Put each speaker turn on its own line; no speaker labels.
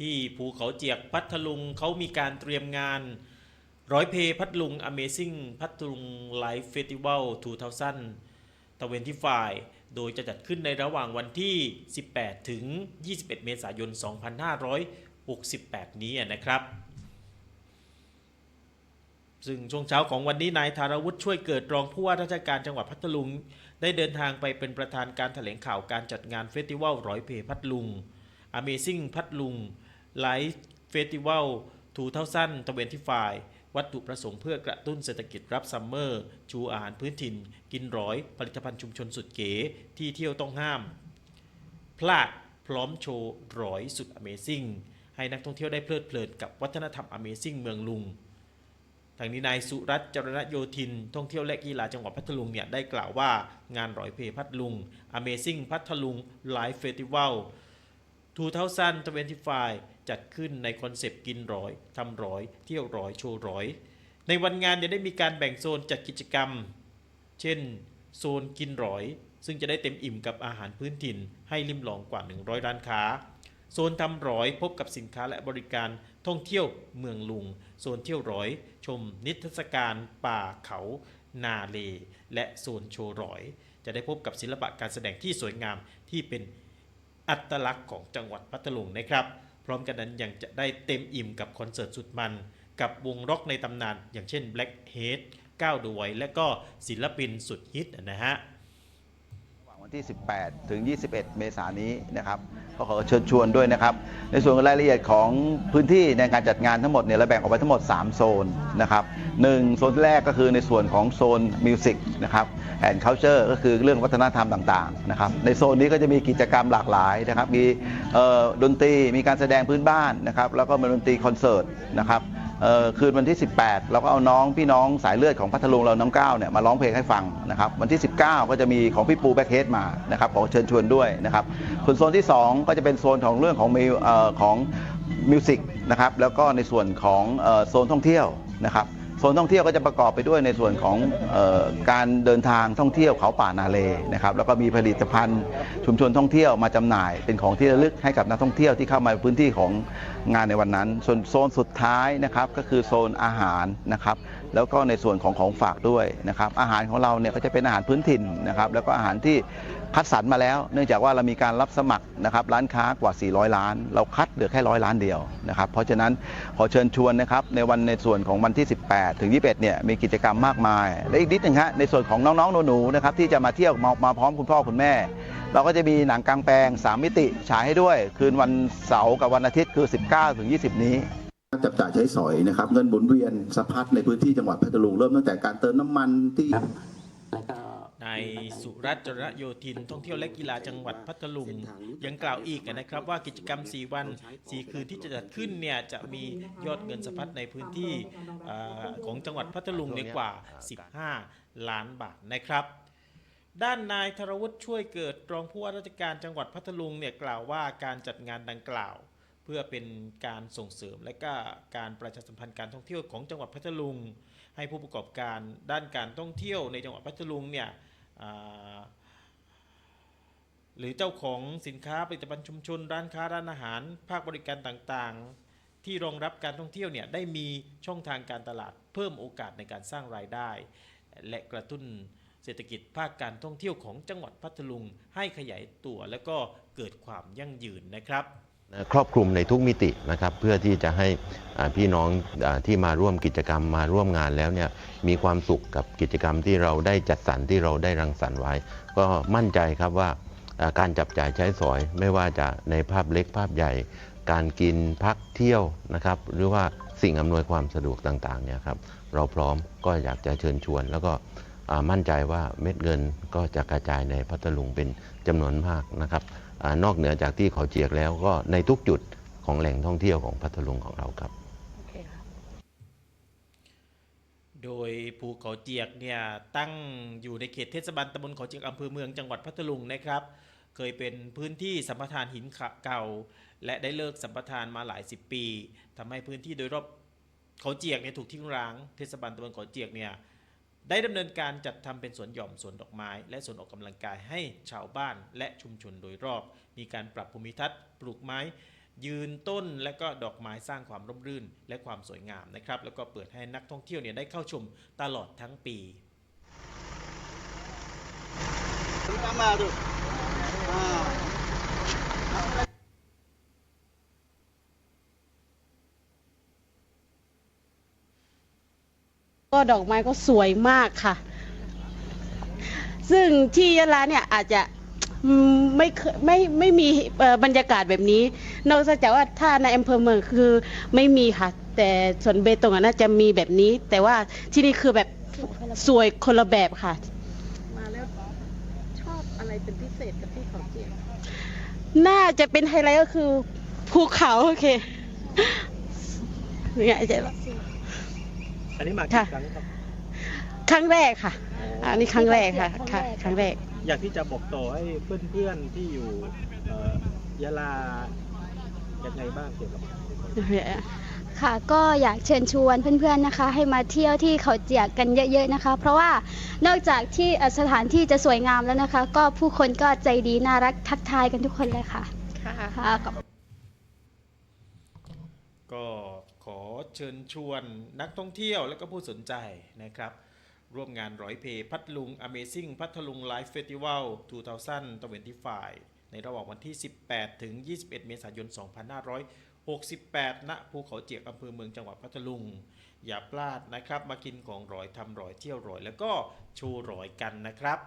ที่ภูเขาเจียกพัทลุงเขามีการเตรียมงานร้อยเพพัทลุง Amazing พัทลุง Live Festival 2000ตะเวนที่ฝ่าย โดยจะจัดขึ้นในระหว่างวันที่ 18 ถึง 21 เมษายน 2568 นี้นะครับ ซึ่งช่วงเช้าของวันนี้นายธารวุฒิช่วยเกิดรองผู้ว่าราชการจังหวัดพัทลุง ได้เดินทางไปเป็นประธานการถแถลงข่าวการจัดงานเฟสติวัลร้อยเพพัทลุง Amazing พัทลุง Live Festival 2000ตะเวนที่ฝ่ายวัตถุประสงค์เพื่อกระตุ้นเศรษฐกิจรับซัมเมอร์ ชูอาหารพื้นถิ่น กินร้อย ผลิตภัณฑ์ชุมชนสุดเก๋ ที่เที่ยวต้องห้าม พลาดพร้อมโชว์ร้อยสุด Amazing ให้นักท่องเที่ยวได้เพลิดเพลินกับวัฒนธรรม Amazing เมืองลุงทางนี้นายสุรัตน์จรณโยธิน ท่องเที่ยวและกีฬาจังหวัดพัทลุงเนี่ยได้กล่าวว่างานร้อยเพพัทลุง Amazing พัทลุง Live Festival 2025 จัดขึ้นในคอนเซปต์กินร้อยทำร้อย เที่ยวร้อยโชว์ร้อย ในวันงานจะได้มีการแบ่งโซนจัดกิจกรรม เช่น โซนกินร้อย ซึ่งจะได้เต็มอิ่มกับอาหารพื้นถิ่น ให้ริมลองกว่า 100 ร้านค้า โซนทำร้อยพบกับสินค้าและบริการท่องเที่ยวเมืองลุง โซนเที่ยวร้อย ชมนิทรรศการป่าเขานาเล และโซนโชว์ร้อย จะได้พบกับศิลปะการแสดงที่สวยงามที่เป็นอัตลักษณ์ของจังหวัดพัทลุงนะครับ ร้อมกันนั้นยังจะได้เต็มอิ่มกับคอนเสิร์ตสุดมัน กับวงร็อกในตำนาน อย่างเช่น Blackhead ก้าวดวย และก็ศิลปินสุดฮิตนะฮะ
วันที่ 18 ถึง 21 เมษายนนี้นะครับก็ขอเชิญชวนด้วยนะครับ ในส่วนรายละเอียดของพื้นที่ในการจัดงานทั้งหมดเนี่ยเราแบ่งออกไปทั้งหมด 3 โซนนะครับ หนึ่งโซนแรกก็คือในส่วนของโซนมิวสิกนะครับแอนด์เคาเจอร์ก็คือเรื่องวัฒนธรรมต่างๆนะครับในโซนนี้ก็จะมีกิจกรรมหลากหลายนะครับมีดนตรีมีการแสดงพื้นบ้านนะครับแล้วก็มีดนตรีคอนเสิร์ตนะครับคืนวันที่ 18 เราก็เอาน้องพี่น้องสายเลือดของพัทลุงเราน้องก้าวเนี่ยมาร้องเพลงให้ฟังนะครับวันที่ 19 ก็จะมีของพี่ปูแบ็คเฮดมานะครับขอเชิญชวนด้วยนะครับส่วนโซนที่ 2 ก็จะเป็นโซนของเรื่องของมิวของมิวสิกนะครับแล้วก็ในส่วนของโซนท่องเที่ยวนะครับ โซนท่องเที่ยวก็จะประกอบไปด้วยในส่วนของออการเดินทางท่องเที่ยวเขาป่านาเลนะครับแล้วก็มีผลิตภัณฑ์ชุมชนท่องเที่ยวมาจำหน่าย เป็นของที่ระลึกให้กับนักท่องเที่ยวที่เข้ามาพื้นที่ของงานในวันนั้น ส่วนโซนสุดท้ายนะครับก็คือโซนอาหารนะครับแล้วก็ในส่วนของของฝากด้วยนะครับอาหารของเราเนี่ยก็จะเป็นอาหารพื้นถิ่นนะครับแล้วก็อาหารที่ คัดสรรมาแล้ว เนื่องจากว่าเรามีการรับสมัครนะครับร้านค้ากว่า 400 ล้าน เราคัดเหลือแค่ร้อยล้านเดียวนะครับเพราะฉะนั้นขอเชิญชวนนะครับในวันในส่วนของวันที่ 18 ถึง 21 เนี่ยมีกิจกรรมมากมาย และอีกนิดหนึงฮะในส่วนของน้องๆหนูๆนะครับที่จะมาเที่ยวมามาพร้อมคุณพ่อคุณแม่ เราก็จะมีหนังกลางแปลง 3 มิติฉายให้ด้วย คืนวันเสาร์กับวันอาทิตย์คือ 19 ถึง 20 นี้
จับจ่ายใช้สอยนะครับเงินหมุนเวียนสะพัดในพื้นที่จังหวัดพัทลุงเริ่มตั้งแต่การเติมน้ำมันที่
แล้วก็
นายสุรัตน์จรณโยธินท่องเที่ยวและกีฬาจังหวัดพัทลุงยังกล่าวอีกนะครับว่ากิจกรรม 4 วัน 4 คืนที่จะจัดขึ้นเนี่ยจะมียอดเงินสะพัดในพื้นที่ของจังหวัดพัทลุงเนี่กว่า 15 ล้านบาทนะครับด้านนายธรวุฒิช่วยเกิดรองผู้ว่าราชการจังหวัดพัทลุงเนี่ยกล่าวว่าการจัดงานดังกล่าว พื่อเป็นการส่งเสริมและก็การประชาสัมพันธ์การท่องเที่ยวของจังหวัดพัทลุง ให้ผู้ประกอบการด้านการท่องเที่ยวในจังหวัดพัทลุงเนี่ยหรือเจ้าของสินค้าผลิตภัณฑ์ชุมชน ร้านค้าร้านอาหาร ภาคบริการต่างๆ ที่รองรับการท่องเที่ยวเนี่ยได้มีช่องทางการตลาด เพิ่มโอกาสในการสร้างรายได้ และกระตุ้นเศรษฐกิจภาคการท่องเที่ยวของจังหวัดพัทลุง ให้ขยายตัวและก็เกิดความยั่งยืนนะครับ
ครอบคลุมในทุกมิตินะครับเพื่อที่จะให้พี่น้องที่มาร่วมกิจกรรมมาร่วมงานแล้วเนี่ยมีความสุขกับกิจกรรมที่เราได้จัดสรรที่เราได้รังสรรค์ไว้ ก็มั่นใจครับว่าการจับจ่ายใช้สอย ไม่ว่าจะในภาพเล็กภาพใหญ่ การกินพักเที่ยวนะครับหรือว่าสิ่งอำนวยความสะดวกต่างๆเนี่ยครับเราพร้อมก็อยากจะเชิญชวน แล้วก็มั่นใจว่าเม็ดเงินก็จะกระจายในพัทลุงเป็นจำนวนมากนะครับ นอกเหนือจากที่เขาเจียกแล้วก็ในทุกจุดของแหล่งท่องเที่ยวของพัทลุงของเราครับ
โดยภูเขาเจียกเนี่ยตั้งอยู่ในเขตเทศบาลตำบลเขาเจียกอำเภอเมืองจังหวัดพัทลุงนะครับ เคยเป็นพื้นที่สัมปทานหินขะเก่า และได้เลิกสัมปทานมาหลายสิบปีทำให้พื้นที่โดยรอบเขาเจียกเนี่ยถูกทิ้งร้าง เทศบาลตำบลเขาเจียกเนี่ย ได้ดำเนินการจัดทำเป็นสวนหย่อมสวนดอกไม้ และสวนออกกำลังกายให้ชาวบ้านและชุมชนโดยรอบ มีการปรับภูมิทัศน์ ปลูกไม้ ยืนต้นและก็ดอกไม้สร้างความร่มรื่น และความสวยงามนะครับ แล้วก็เปิดให้นักท่องเที่ยวเนี่ยได้เข้าชมตลอดทั้งปี
ก็ดอกไม้ก็สวยมากค่ะ ซึ่งที่ยะลาเนี่ยอาจจะอืมไม่เคยไม่ไม่มีเอ่อบรรยากาศแบบนี้ นอกจากว่าถ้าในอำเภอเมืองคือไม่มีค่ะ แต่ส่วนเบตงอะน่าจะมีแบบนี้ แต่ว่าที่นี่คือแบบสวยคนละแบบค่ะ
มาแล้วชอบอะไรเป็นพิเศษกับที่เขาเจียม
น่าจะเป็นไฮไลท์ก็คือภูเขาโอเคเนี่ยจะ
อันนี้มา
ค่ะ
กี่ครั้งครับ
ครั้งแรกค่ะ อันนี้ครั้งแรกค่ะค่ะ ครั้งแรก
อยากที่จะบอกต่อให้เพื่อนๆที่อยู่เอ่อยะลายังไงบ้างเกี่ยวกับ
ค่ะก็อยากเชิญชวนเพื่อนๆนะคะ ให้มาเที่ยวที่เขาเจียกกันเยอะๆนะคะ เพราะว่านอกจากที่เอ่อสถานที่จะสวยงามแล้วนะคะ ก็ผู้คนก็ใจดีน่ารักทักทายกันทุกคนเลยค่ะค่ะขอบ
ก็ขอเชิญชวนนักท่องเที่ยวและก็ผู้สนใจนะครับ ร่วมงานร้อยเพพัทลุง Amazing พัทลุง Live Festival 2025 ในระหว่างวันที่ 18 ถึง 21 เมษายน 2568 ณ ภูเขาเจียกอำเภอเมืองจังหวัดพัทลุง อย่าพลาดนะครับ มากินของร้อยทำร้อยเที่ยวร้อย แล้วก็โชว์ร้อยกันนะครับ